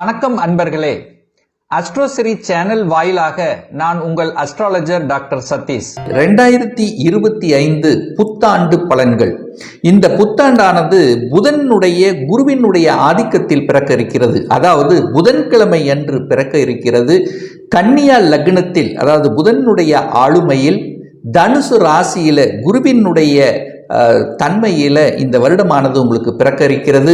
வணக்கம் அன்பர்களே. அஸ்ட்ரோசிரி சேனல் வாயிலாக நான் உங்கள் அஸ்ட்ராலஜர் டாக்டர் சதீஷ். ரெண்டாயிரத்தி இருபத்தி ஐந்து புத்தாண்டு பலன்கள். இந்த புத்தாண்டானது புதனுடைய குருவினுடைய ஆதிக்கத்தில் பிறக்க இருக்கிறது அதாவது புதன்கிழமை அன்று பிறக்க இருக்கிறது கன்னியா லக்னத்தில் அதாவது புதனுடைய ஆளுமையில் தனுசு ராசியில குருவினுடைய தன்மையில் இந்த வருடமானது உங்களுக்கு பிறக்க இருக்கிறது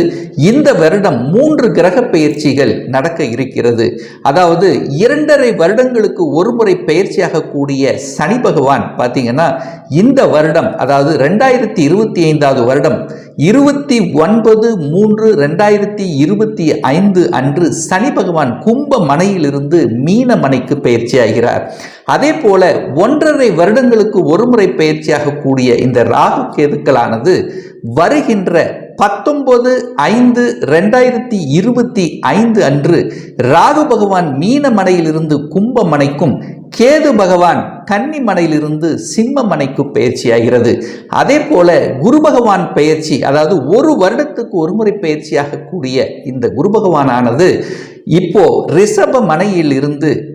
இந்த வருடம் மூன்று கிரக பயிற்சிகள் நடக்க இருக்கிறது. அதாவது இரண்டரை வருடங்களுக்கு ஒரு முறை பயிற்சியாகக்கூடிய கூடிய சனி பகவான் பார்த்தீங்கன்னா இந்த வருடம் அதாவது ரெண்டாயிரத்தி இருபத்தி ஐந்தாவது வருடம் இருபத்தி ஒன்பது மூன்று ரெண்டாயிரத்தி இருபத்தி ஐந்து அன்று சனி பகவான் கும்ப மனையிலிருந்து மீன மனைக்கு பயிற்சியாகிறார். அதே போல ஒன்றரை வருடங்களுக்கு ஒருமுறை பயிற்சியாக கூடிய இந்த ராகு கேதுக்களானது வருகின்ற பத்தொன்பது ஐந்து ரெண்டாயிரத்தி இருபத்தி ஐந்து அன்று ராகு பகவான் மீனமனையிலிருந்து கும்பமனைக்கும் கேது பகவான் கன்னிமனையிலிருந்து சிம்மமனைக்கு சிம்ம பயிற்சியாகிறது. அதே போல குரு பகவான் பயிற்சி அதாவது ஒரு வருடத்துக்கு ஒரு முறை பயிற்சியாக கூடிய இந்த குரு பகவானானது இப்போ ரிஷப மனையில் இருந்து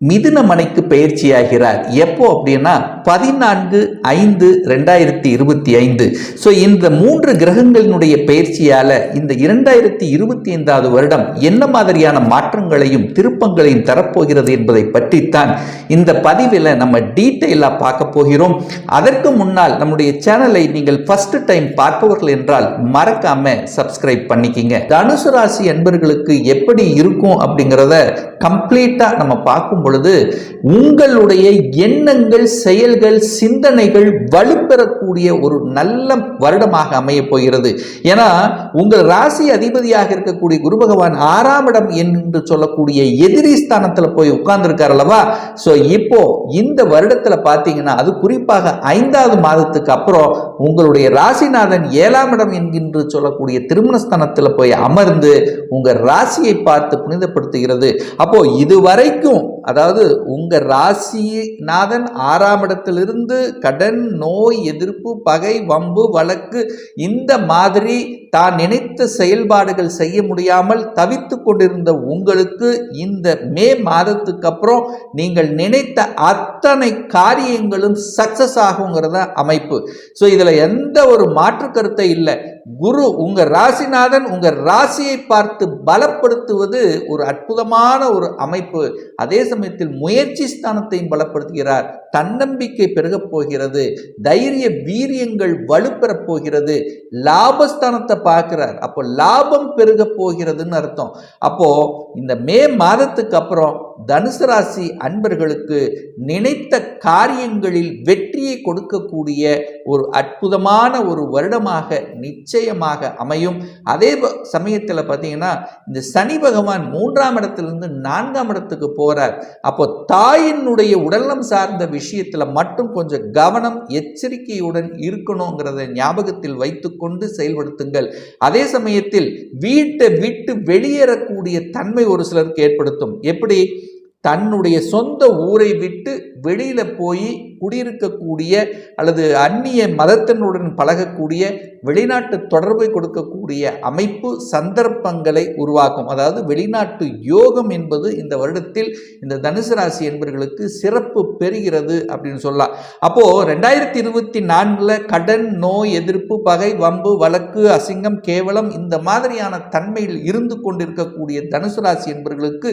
மிதுன மனைக்கு பயிற்சியாகிறார் எப்போ அப்படின்னா பதினான்கு ஐந்து ரெண்டாயிரத்தி இருபத்தி ஐந்து. ஸோ இந்த மூன்று கிரகங்களினுடைய பயிற்சியால இந்த இரண்டாயிரத்தி இருபத்தி ஐந்தாவது வருடம் என்ன மாதிரியான மாற்றங்களையும் திருப்பங்களையும் தரப்போகிறது என்பதை பற்றித்தான் இந்த பதிவில் நம்ம டீட்டெயிலாக பார்க்க போகிறோம். அதற்கு முன்னால் நம்முடைய சேனலை நீங்கள் ஃபர்ஸ்ட் டைம் பார்ப்பவர்கள் என்றால் மறக்காம சப்ஸ்கிரைப் பண்ணிக்கிங்க. தனுசு ராசி என்பர்களுக்கு எப்படி இருக்கும் அப்படிங்கிறத கம்ப்ளீட்டாக நம்ம பார்க்கும் பொழுது உங்களுடைய எண்ணங்கள் செயல்கள் சிந்தனைகள் வலுப்பெறக்கூடிய ஒரு நல்ல வருடமாக அமைய போகிறது. ஏன்னா உங்கள் ராசி அதிபதியாக இருக்கக்கூடிய குரு பகவான் ஆறாம் இடம் என்று சொல்லக்கூடிய எதிரி ஸ்தானத்தில் போய் உட்கார்ந்துருக்கார் அல்லவா? ஸோ இப்போ இந்த வருடத்தில் பார்த்தீங்கன்னா அது குறிப்பாக ஐந்தாவது மாதத்துக்கு அப்புறம் உங்களுடைய ராசிநாதன் ஏழாம் இடம் என்கின்ற சொல்லக்கூடிய திருமணஸ்தானத்தில் போய் அமர்ந்து உங்கள் ராசியை பார்த்து புனிதப்படுத்துகிறது. அப்போ இதுவரைக்கும் அதாவது உங்கள் ராசிநாதன் ஆறாம் இடத்திலிருந்து கடன் நோய் எதிர்ப்பு பகை வம்பு வழக்கு இந்த மாதிரி தான் நினைத்த செயல்பாடுகள் செய்ய முடியாமல் தவித்து கொண்டிருந்த உங்களுக்கு இந்த மே மாதத்துக்கு அப்புறம் நீங்கள் நினைத்த அத்தனை காரியங்களும் சக்சஸ் ஆகுங்கிறத அமைப்பு. ஸோ இதில் எந்த ஒரு மாற்று கருத்தை இல்லை. குரு உங்க ராசிநாதன் உங்க ராசியை பார்த்து பலப்படுத்துவது ஒரு அற்புதமான ஒரு அமைப்பு. அதே சமயத்தில் முயற்சி ஸ்தானத்தையும் பலப்படுத்துகிறார். தன்னம்பிக்கை பெருகப் போகிறது தைரிய வீரியங்கள் வலுப்பெறப் போகிறது லாபஸ்தானத்தை பார்க்கிறார். அப்போ லாபம் பெருகப் போகிறதுன்னு அர்த்தம். அப்போ இந்த மே மாதத்துக்கு அப்புறம் தனுசு ராசி அன்பர்களுக்கு நினைத்த காரியங்களில் வெற்றியை கொடுக்கக்கூடிய ஒரு அற்புதமான ஒரு வருடமாக நிச்சயமாக அமையும். அதே சமயத்தில் பார்த்தீங்கன்னா இந்த சனி பகவான் மூன்றாம் இடத்திலிருந்து நான்காம் இடத்துக்கு போறார். அப்போ தாயினுடைய உடல்நலம் சார்ந்த விஷயம் விஷயத்தில் மட்டும் கொஞ்சம் கவனம் எச்சரிக்கையுடன் இருக்கணுங்கிறத ஞாபகத்தில் வைத்துக்கொண்டு செயல்படுத்துங்கள். அதே சமயத்தில் வீட்டை விட்டு வெளியேறக்கூடிய தன்மை ஒரு சிலருக்கு ஏற்படுத்தும். எப்படி? தன்னுடைய சொந்த ஊரை விட்டு வெளியில் போய் குடியிருக்கக்கூடிய அல்லது அந்நிய மதத்தினுடன் பழகக்கூடிய வெளிநாட்டு தொடர்பை கொடுக்கக்கூடிய அமைப்பு சந்தர்ப்பங்களை உருவாக்கும். அதாவது வெளிநாட்டு யோகம் என்பது இந்த வருடத்தில் இந்த தனுசு ராசி என்பவர்களுக்கு சிறப்பு பெறுகிறது அப்படின்னு சொல்லலாம். அப்போது ரெண்டாயிரத்தி இருபத்தி நான்கில் கடன் நோய் எதிர்ப்பு பகை வம்பு வழக்கு அசிங்கம் கேவலம் இந்த மாதிரியான தன்மையில் இருந்து கொண்டிருக்கக்கூடிய தனுசு ராசி என்பவர்களுக்கு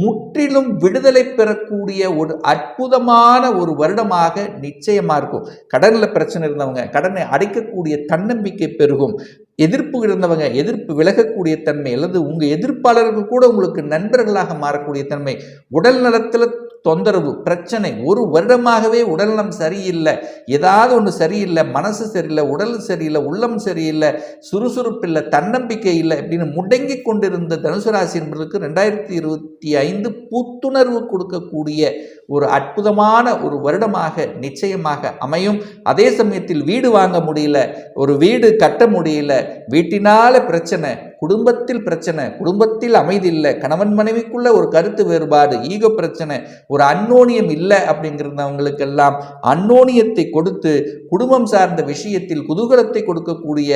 முற்றிலும் விடுதலை பெறக்கூடிய ஒரு அற்புதமான ஒரு வருடமாக நிச்சயமாக இருக்கும். கடனில் பிரச்சனை இருந்தவங்க கடனை அடைக்கக்கூடிய தன்னம்பிக்கை பெருகும். எதிர்ப்பு இருந்தவங்க எதிர்ப்பு விலகக்கூடிய தன்மை அல்லது உங்கள் எதிர்ப்பாளர்கள் கூட உங்களுக்கு நண்பர்களாக மாறக்கூடிய தன்மை. உடல் நலத்துல தொந்தரவு பிரச்சனை ஒரு வருடமாகவே உடல்நலம் சரியில்லை. ஏதாவது ஒன்று சரியில்லை மனசு சரியில்லை உடல் சரியில்லை உள்ளம் சரியில்லை சுறுசுறுப்பு இல்லை தன்னம்பிக்கை இல்லை அப்படின்னு முடங்கி கொண்டிருந்த தனுசு ராசி என்பதற்கு ரெண்டாயிரத்தி இருபத்தி ஐந்து புத்துணர்வு கொடுக்கக்கூடிய ஒரு அற்புதமான ஒரு வருடமாக நிச்சயமாக அமையும். அதே சமயத்தில் வீடு வாங்க முடியல ஒரு வீடு கட்ட முடியல வீட்டினால பிரச்சனை குடும்பத்தில் பிரச்சனை குடும்பத்தில் அமைதி இல்லை கணவன் மனைவிக்குள்ள ஒரு கருத்து வேறுபாடு ஈகோ பிரச்சனை ஒரு அன்னோனியம் இல்லை அப்படிங்கிறவங்களுக்கெல்லாம் அன்னோனியத்தை கொடுத்து குடும்பம் சார்ந்த விஷயத்தில் குதூகலத்தை கொடுக்கக்கூடிய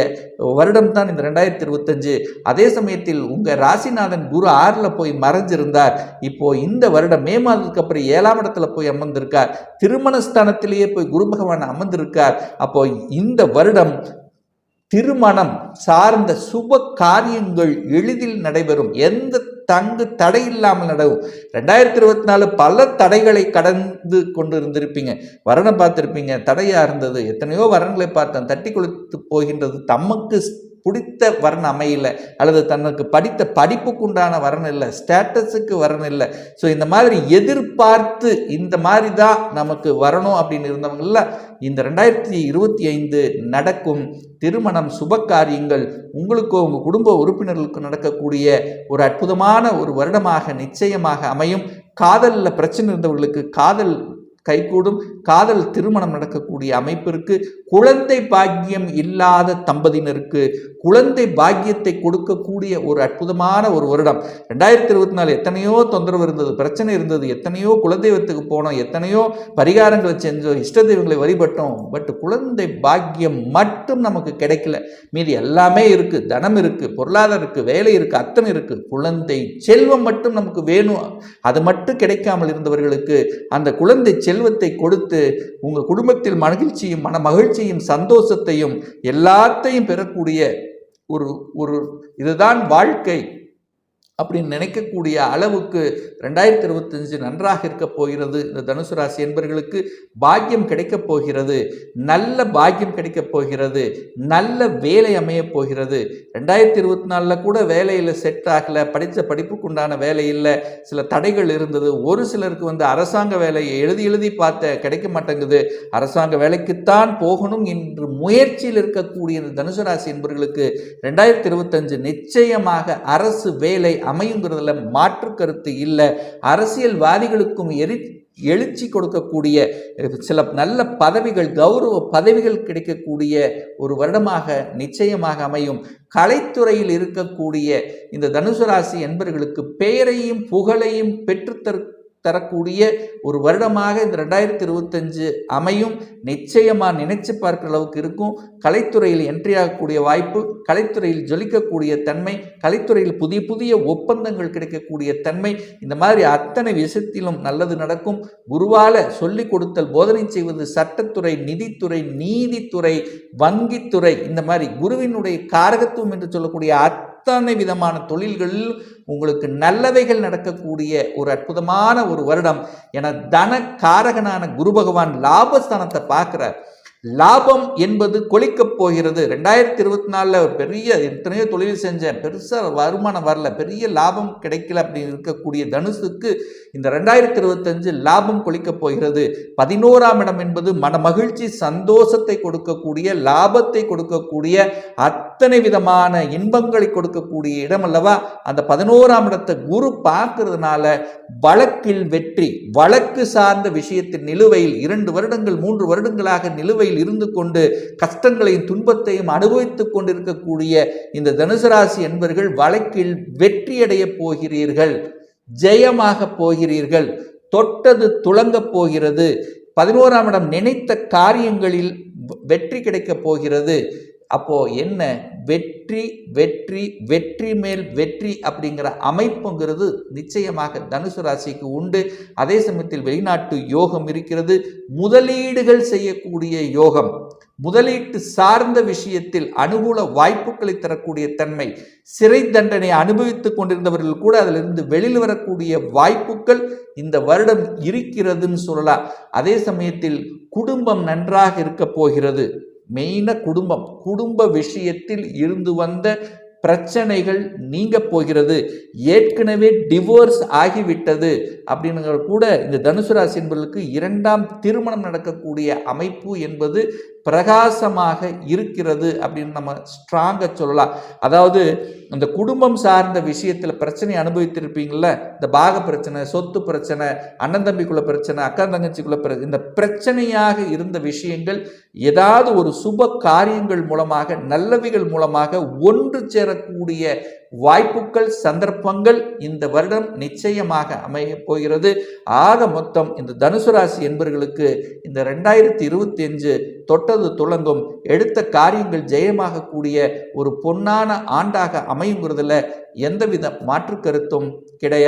வருடம் தான் இந்த ரெண்டாயிரத்தி இருபத்தஞ்சு. அதே சமயத்தில் உங்கள் ராசிநாதன் குரு ஆறில் போய் மறைஞ்சிருந்தார். இப்போ இந்த வருடம் மே மாதத்துக்கு அப்புறம் ஏழாம் இடத்துல போய் அமர்ந்திருக்கார். திருமணஸ்தானத்திலேயே போய் குரு பகவான் அமர்ந்திருக்கார். அப்போ இந்த வருடம் திருமணம் சார்ந்த சுப காரியங்கள் எளிதில் நடைபெறும். எந்த தங்கு தடை இல்லாமல் நடவும் ரெண்டாயிரத்தி இருபத்தி நாலு பல தடைகளை கடந்து கொண்டு இருந்திருப்பீங்க வரனை பார்த்துருப்பீங்க. தடையாக இருந்தது. எத்தனையோ வரன்களை பார்த்தேன். தட்டி கொளுத்து போகின்றது தமக்கு பிடித்த வரன் அமையல அல்லது தனக்கு படித்த படிப்புக்கு உண்டான வரன் இல்லை ஸ்டேட்டஸுக்கு வரன் இல்லை. ஸோ இந்த மாதிரி எதிர்பார்த்து இந்த மாதிரி தான் நமக்கு வரணும் அப்படின்னு இருந்தவங்கள இந்த ரெண்டாயிரத்தி இருபத்தி ஐந்து நடக்கும் திருமணம் சுப காரியங்கள் உங்களுக்கோ உங்கள் குடும்ப உறுப்பினர்களுக்கு நடக்கக்கூடிய ஒரு அற்புதமான ஒரு வருடமாக நிச்சயமாக அமையும். காதலில் பிரச்சனை இருந்தவர்களுக்கு காதல் கைகூடும். காதல் திருமணம் நடக்கக்கூடிய அமைப்பிற்கு குழந்தை பாக்கியம் இல்லாத தம்பதியினருக்கு குழந்தை பாக்கியத்தை கொடுக்கக்கூடிய ஒரு அற்புதமான ஒரு வருடம். ரெண்டாயிரத்தி இருபத்தி நாலு எத்தனையோ தொந்தரவு இருந்தது பிரச்சனை இருந்தது எத்தனையோ குலதெய்வத்துக்கு போனோம் எத்தனையோ பரிகாரங்களை செஞ்சோம் இஷ்ட தெய்வங்களை வழிபட்டோம் பட் குழந்தை பாக்கியம் மட்டும் நமக்கு கிடைக்கல. மீதி எல்லாமே இருக்கு தனம் இருக்கு பொருளாதாரம் இருக்கு வேலை இருக்கு அத்தனை இருக்கு. குழந்தை செல்வம் மட்டும் நமக்கு வேணும். அது மட்டும் கிடைக்காமல் இருந்தவர்களுக்கு அந்த குழந்தை செல்வத்தை கொடுத்து உங்கள் குடும்பத்தில் மகிழ்ச்சியும் மன மகிழ்ச்சியும் சந்தோஷத்தையும் எல்லாத்தையும் பெறக்கூடிய ஒரு ஒரு இதுதான் வாழ்க்கை. அப்படின்னு நினைக்கக்கூடிய அளவுக்கு ரெண்டாயிரத்தி இருபத்தஞ்சு நன்றாக இருக்க போகிறது. இந்த தனுசு ராசி என்பவர்களுக்கு பாக்கியம் கிடைக்கப் போகிறது. நல்ல பாக்கியம் கிடைக்கப் போகிறது. நல்ல வேலை அமையப் போகிறது. ரெண்டாயிரத்தி இருபத்தி நாலில் கூட வேலையில் செட் ஆகலை. படித்த படிப்புக்குண்டான வேலை இல்லை. சில தடைகள் இருந்தது. ஒரு சிலருக்கு வந்து அரசாங்க வேலையை எழுதி எழுதி பார்த்த கிடைக்க மாட்டேங்குது. அரசாங்க வேலைக்குத்தான் போகணும் என்று முயற்சியில் இருக்கக்கூடிய இந்த தனுசு ராசி என்பவர்களுக்கு ரெண்டாயிரத்தி இருபத்தஞ்சு நிச்சயமாக அரசு வேலை அமையுங்கிறதுல மாற்று கருத்து இல்லை. அரசியல்வாதிகளுக்கும் எரி எழுச்சி கொடுக்கக்கூடிய சில நல்ல பதவிகள் கௌரவ பதவிகள் கிடைக்கக்கூடிய ஒரு வருடமாக நிச்சயமாக அமையும். கலைத்துறையில் இருக்கக்கூடிய இந்த தனுசு ராசி என்பர்களுக்கு பெயரையும் புகழையும் பெற்றுத்தரு தரக்கூடிய ஒரு வருடமாக இந்த ரெண்டாயிரத்தி இருபத்தஞ்சு அமையும். நிச்சயமாக நினைச்சு பார்க்குற அளவுக்கு இருக்கும். கலைத்துறையில் என்ட்ரி ஆகக்கூடிய வாய்ப்பு கலைத்துறையில் ஜொலிக்கக்கூடிய தன்மை கலைத்துறையில் புதிய புதிய ஒப்பந்தங்கள் கிடைக்கக்கூடிய தன்மை இந்த மாதிரி அத்தனை விஷயத்திலும் நல்லது நடக்கும். குருவால சொல்லி கொடுத்தல் போதனை செய்வது சட்டத்துறை நிதித்துறை நீதித்துறை வங்கித்துறை இந்த மாதிரி குருவினுடைய காரகத்துவம் என்று சொல்லக்கூடிய அத்தனை விதமான தொழில்களில் உங்களுக்கு நல்லவைகள் நடக்கக்கூடிய ஒரு அற்புதமான ஒரு வருடம். என தன காரகனான குரு பகவான் லாபஸ்தானத்தை பார்க்குறார். லாபம் என்பது கொளிக்கப் போகிறது. ரெண்டாயிரத்தி இருபத்தி நாலில் பெரிய எத்தனையோ தொழில் செஞ்சேன். பெருசாக வருமானம் வரல. பெரிய லாபம் கிடைக்கல அப்படின்னு இருக்கக்கூடிய தனுசுக்கு இந்த ரெண்டாயிரத்தி இருபத்தஞ்சு லாபம் கொளிக்கப் போகிறது. பதினோராம் இடம் என்பது மன மகிழ்ச்சி சந்தோஷத்தை கொடுக்கக்கூடிய லாபத்தை கொடுக்கக்கூடிய அத்தனை விதமான இன்பங்களை கொடுக்கக்கூடிய இடம் அல்லவா? அந்த பதினோராம் இடத்தை குரு பார்க்கறதுனால வழக்கில் வெற்றி வழக்கு சார்ந்த விஷயத்தின் நிலுவையில் இரண்டு வருடங்கள் மூன்று வருடங்களாக நிலுவை நிலுவையில் இருந்து கொண்டு கஷ்டங்களையும் துன்பத்தையும் அனுபவித்துக் கொண்டிருக்கக்கூடிய இந்த தனுசு ராசி என்பர்கள் வழக்கில் வெற்றியடைய போகிறீர்கள். ஜெயமாக போகிறீர்கள். தொட்டது துளங்கப் போகிறது. பதினோராம் இடம் நினைத்த காரியங்களில் வெற்றி கிடைக்கப் போகிறது. அப்போது என்ன? வெற்றி வெற்றி வெற்றி மேல் வெற்றி அப்படிங்கிற அமைப்புங்கிறது நிச்சயமாக தனுசு ராசிக்கு உண்டு. அதே சமயத்தில் வெளிநாட்டு யோகம் இருக்கிறது. முதலீடுகள் செய்யக்கூடிய யோகம். முதலீட்டு சார்ந்த விஷயத்தில் அனுகூல வாய்ப்புகளை தரக்கூடிய தன்மை. சிறை தண்டனை அனுபவித்துக் கொண்டிருந்தவர்கள் கூட அதிலிருந்து வெளியில் வரக்கூடிய வாய்ப்புகள் இந்த வருடம் இருக்கிறதுன்னு சொல்லலாம். அதே சமயத்தில் குடும்பம் நன்றாக இருக்க போகிறது. மெயினாக குடும்பம். குடும்ப விஷயத்தில் இருந்து வந்த பிரச்சனைகள் நீங்க போகிறது. ஏற்கனவே டிவோர்ஸ் ஆகிவிட்டது அப்படிங்கிற கூட இந்த தனுசு ராசி என்பவர்களுக்கு இரண்டாம் திருமணம் நடக்கக்கூடிய அமைப்பு என்பது பிரகாசமாக இருக்கிறது அப்படின்னு நம்ம ஸ்ட்ராங்காக சொல்லலாம். அதாவது இந்த குடும்பம் சார்ந்த விஷயத்தில் பிரச்சனை அனுபவித்திருப்பீங்கள்ல இந்த பாக பிரச்சனை சொத்து பிரச்சனை அண்ணன் தம்பிக்குள்ள பிரச்சனை அக்கா தங்கச்சிக்குள்ள பிரச்சனை இந்த பிரச்சனையாக இருந்த விஷயங்கள் ஏதாவது ஒரு சுப காரியங்கள் மூலமாக நல்லவைகள் மூலமாக ஒன்று சேரக்கூடிய வாய்ப்புகள் சந்தர்ப்பங்கள் இந்த வருடம் நிச்சயமாக அமைய போகிறது. ஆக மொத்தம் இந்த தனுசு ராசி என்பவர்களுக்கு இந்த ரெண்டாயிரத்தி இருபத்தி அஞ்சு தொட்டது துளங்கும். எடுத்த காரியங்கள் ஜெயமாக கூடிய ஒரு பொன்னான ஆண்டாக அமையுங்கிறதுல எந்தவித மாற்று கருத்தும் கிடையாது.